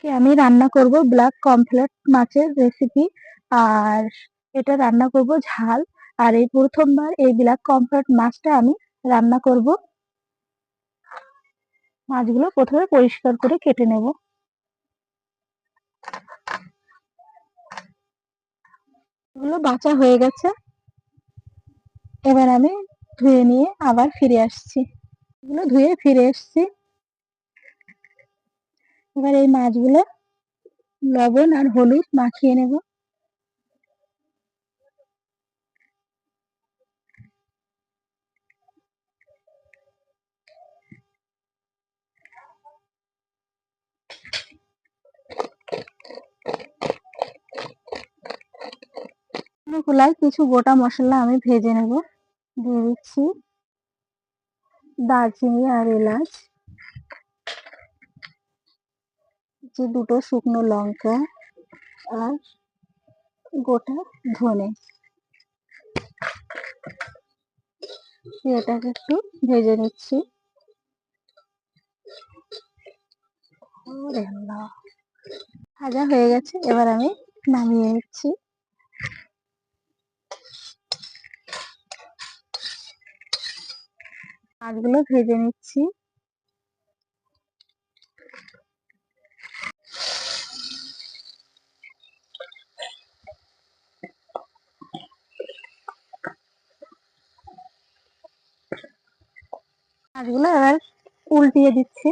আজকে আমি রান্না করব ব্ল্যাক কমপ্লেট মাছের রেসিপি আর এটা রান্না করব ঝাল। আর এই প্রথমবার এই ব্ল্যাক কমপ্লেট মাছটা আমি রান্না করব। মাছগুলো প্রথমে পরিষ্কার করে কেটে নেব। এগুলো বাঁচা হয়ে গেছে। এবার আমি ধুয়ে নিয়ে আবার ফিরে আসছি। এগুলো ধুয়ে ফিরে এসছি। এবার এই মাছগুলো লবণ আর হলুদ মাখিয়ে নেব। কিছু গোটা মশলা আমি ভেজে নেব। দিয়ে দিচ্ছি দারচিনি আর এলাচ। যে দুটো শুকনো লঙ্কা আর গোটা ধনে। এটাকে একটু ভেজে নিচ্ছি। ভাজা হয়ে গেছে, এবার আমি নামিয়ে নিচ্ছি। মাছগুলো ভেজে নিচ্ছি। মাছগুলো এবার উল্টিয়ে দিচ্ছি।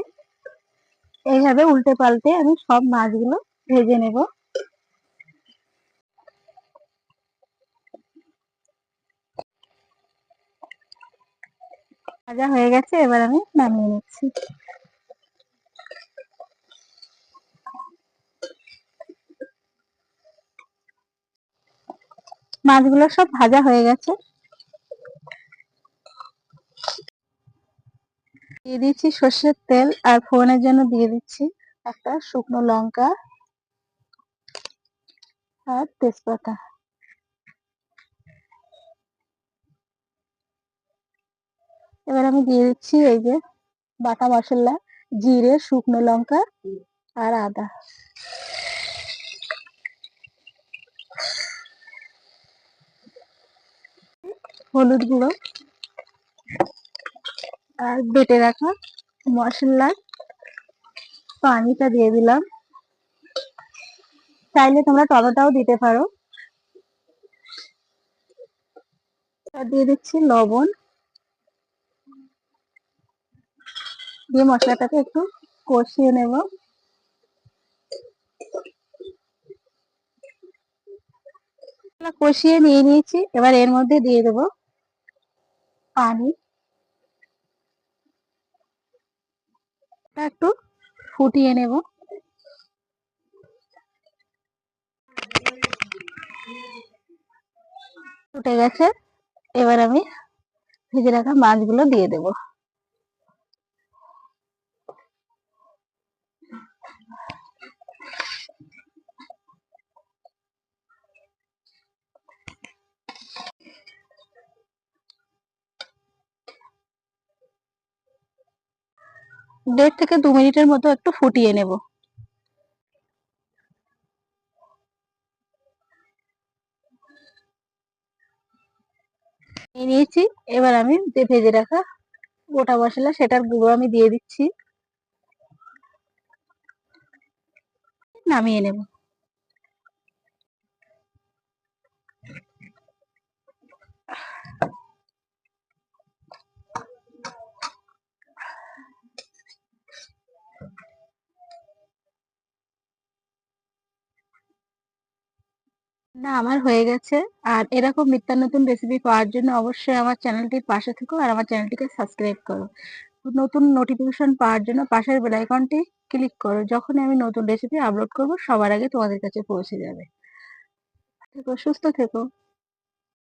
এইভাবে উল্টে পাল্টে আমি সব মাছগুলো ভেজে নেব। ভাজা হয়ে গেছে, এবার আমি নামিয়ে নিচ্ছি। মাছগুলো সব ভাজা হয়ে গেছে। দিয়ে দিচ্ছি সর্ষের তেল আর ফোড়নের জন্য দিয়ে দিচ্ছি একটা শুকনো লঙ্কা আর তেজপাতা। এবার আমি দিয়ে দিচ্ছি এই যে বাটা মশলা, জিরে, শুকনো লঙ্কা আর আদা। হলুদ গুঁড়ো আর বেটে রাখা মশলার পানিটা দিয়ে দিলাম। চাইলে তোমরা টমেটোও দিতে পারো। দিয়ে দিচ্ছি লবণ। দিয়ে মশলাটাকে একটু কষিয়ে নেব। কষিয়ে নিয়ে নিয়েছি, এবার এর মধ্যে দিয়ে দেব পানি। একটু ফুটিয়ে নেব। ফুটে গেছে। এবার আমি ভেজে রাখা মাছগুলো দিয়ে দেব। দেড় থেকে দু মিনিটের মতো একটু ফুটিয়ে নেব। নিয়েছি, এবার আমি যে ভেজে রাখা গোটা মশলা সেটার গুঁড়ো আমি দিয়ে দিচ্ছি। নামিয়ে নেব। না, আমার হয়ে গেছে। আর এরকম নিত্য নতুন রেসিপি পাওয়ার জন্য অবশ্যই আমার চ্যানেলটির পাশে থেকো আর আমার চ্যানেলটিকে সাবস্ক্রাইব করো। নতুন নোটিফিকেশন পাওয়ার জন্য পাশের বেল আইকনটি ক্লিক করো। যখনই আমি নতুন রেসিপি আপলোড করব, সবার আগে তোমাদের কাছে পৌঁছে যাবে। থেকো সুস্থ থেকো।